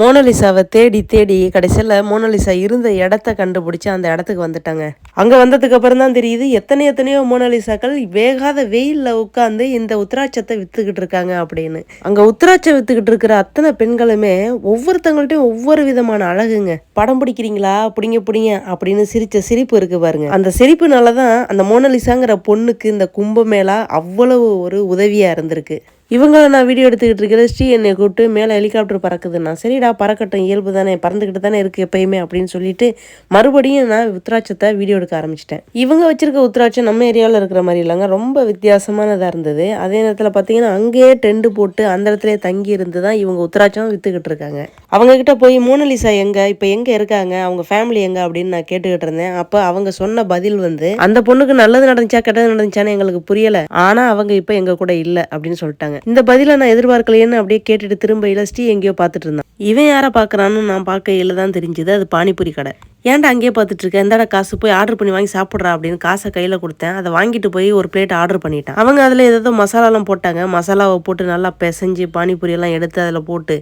மோனலிசாவை தேடி தேடி கடைசியில் மோனலிசா இருந்த இடத்த கண்டுபிடிச்சி அந்த இடத்துக்கு வந்துட்டாங்க. அங்கே வந்ததுக்கு அப்புறம் தான் தெரியுது எத்தனை எத்தனையோ மோனலிசாக்கள் வேகாத வெயிலில் உட்காந்து இந்த உத்தராட்சத்தை வித்துக்கிட்டு இருக்காங்க அப்படின்னு. அங்கே உத்தராட்சம் வித்துக்கிட்டு இருக்கிற அத்தனை பெண்களுமே ஒவ்வொருத்தங்கள்ட்டையும் ஒவ்வொரு விதமான அழகுங்க. படம் பிடிக்கிறீங்களா? பிடிங்க பிடிங்க அப்படின்னு சிரிச்ச சிரிப்பு இருக்கு பாருங்க. அந்த சிரிப்புனால தான் அந்த மோனலிசாங்கிற பொண்ணுக்கு இந்த கும்பமேளா அவ்வளவு ஒரு உதவியாக இருந்திருக்கு. இவங்க நான் வீடியோ எடுத்துக்கிட்டு இருக்கிற ஸ்ரீ என்னை கூப்பிட்டு மேலே ஹெலிகாப்டர் பறக்குதுன்னா சரிடா பறக்கட்டும் இயல்பு தானே பறந்துக்கிட்டு தானே இருக்குது எப்பயுமே அப்படின்னு சொல்லிட்டு மறுபடியும் நான் உத்ராட்சத்தை வீடியோ எடுக்க ஆரம்பிச்சிட்டேன். இவங்க வச்சிருக்க உத்ராட்சம் நம்ம ஏரியாவில் இருக்கிற மாதிரி இல்லைங்க ரொம்ப வித்தியாசமானதாக இருந்தது. அதே நேரத்தில் பார்த்தீங்கன்னா அங்கேயே டெண்டு போட்டு அந்த இடத்துல தங்கி இருந்து தான் இவங்க உத்ராட்சம் வித்துக்கிட்டு இருக்காங்க. அவங்க கிட்ட போய் மோனலிசா எங்கே? இப்போ எங்கே இருக்காங்க? அவங்க ஃபேமிலி எங்கே? அப்படின்னு நான் கேட்டுக்கிட்டு இருந்தேன். அப்போ அவங்க சொன்ன பதில் வந்து அந்த பொண்ணுக்கு நல்லது நடந்துச்சா கெட்டது நடந்துச்சான்னு எங்களுக்கு புரியலை. ஆனால் அவங்க இப்போ எங்கள் கூட இல்லை அப்படின்னு சொல்லிட்டாங்க. இந்த பதிலை நான் எதிர்பார்க்கலையேன்னு அப்படியே கேட்டுட்டு திரும்ப இலஸ்டி எங்கேயோ பார்த்துட்டு இருந்தான் இவன் யாரை பார்க்குறான்னு நான் பார்க்கையில் தான் தெரிஞ்சுது. அது பானிபூரி கடை. ஏன்டா அங்கேயே பார்த்துட்டு இருக்க எந்தடா காசு போய் ஆர்டர் பண்ணி வாங்கி சாப்பிட்றா அப்படின்னு காசை கையில் கொடுத்தேன். அதை வாங்கிட்டு போய் ஒரு பிளேட் ஆர்டர் பண்ணிட்டேன். அவங்க அதில் ஏதோ மசாலாலாம் போட்டாங்க. மசாலாவை போட்டு நல்லா பிசைஞ்சு பானிபூரி எல்லாம் எடுத்து அதில் போட்டு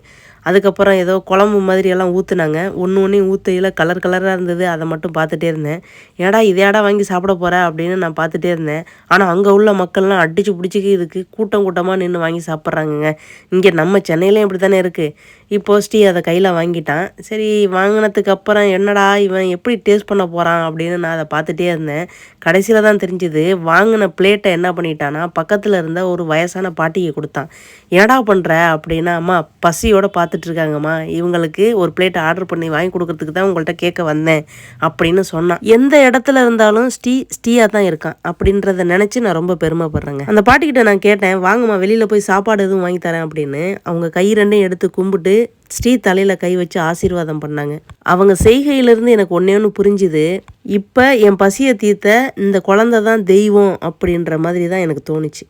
அதுக்கப்புறம் ஏதோ குழம்பு மாதிரி எல்லாம் ஊற்றுனாங்க ஒன்று ஒன்றையும் ஊற்றையில் கலர் கலராக இருந்தது. அதை மட்டும் பார்த்துட்டே இருந்தேன். ஏடா இதையாடா வாங்கி சாப்பிட போகிற அப்படின்னு நான் பார்த்துட்டே இருந்தேன். ஆனால் அங்கே உள்ள மக்கள்லாம் அடிச்சு பிடிச்சிக்கு இதுக்கு கூட்டம் கூட்டமாக நின்று வாங்கி சாப்பிட்றாங்கங்க. இங்கே நம்ம சென்னையிலையும் இப்படி தானே இருக்குது இப்போ ஸ்ரீ அதை கையில் வாங்கிட்டான். சரி வாங்கினதுக்கு அப்புறம் என்னடா இவன் எப்படி டேஸ்ட் பண்ண போகிறான் அப்படின்னு நான் அதை பார்த்துட்டே இருந்தேன். கடைசியில் தான் தெரிஞ்சுது வாங்கின பிளேட்டை என்ன பண்ணிட்டான்னா பக்கத்தில் இருந்த ஒரு வயசான பாட்டியை கொடுத்தான். என்னடா பண்ணுற அப்படின்னா அம்மா பசியோடு பார்த்துட்ருக்காங்கம்மா இவங்களுக்கு ஒரு பிளேட் ஆர்டர் பண்ணி வாங்கி கொடுக்கறதுக்கு தான் உங்கள்கிட்ட கேட்க வந்தேன் அப்படின்னு சொன்னான். எந்த இடத்துல இருந்தாலும் ஸ்டீ ஸ்டீயாக தான் இருக்கான் அப்படின்றத நினச்சி நான் ரொம்ப பெருமைப்படுறேங்க. அந்த பாட்டிக்கிட்ட நான் கேட்டேன் வாங்கம்மா வெளியில் போய் சாப்பாடு எதுவும் வாங்கி தரேன் அப்படின்னு. அவங்க கை ரெண்டையும் எடுத்து கும்பிட்டு ஸ்ரீ தலையில் கை வச்சு ஆசீர்வாதம் பண்ணாங்க. அவங்க செய்கையிலேருந்து எனக்கு ஒன்றே ஒன்று புரிஞ்சுது. இப்போ என் பசியை தீர்த்த இந்த குழந்தை தான் தெய்வம் அப்படின்ற மாதிரி தான் எனக்கு தோணுச்சு.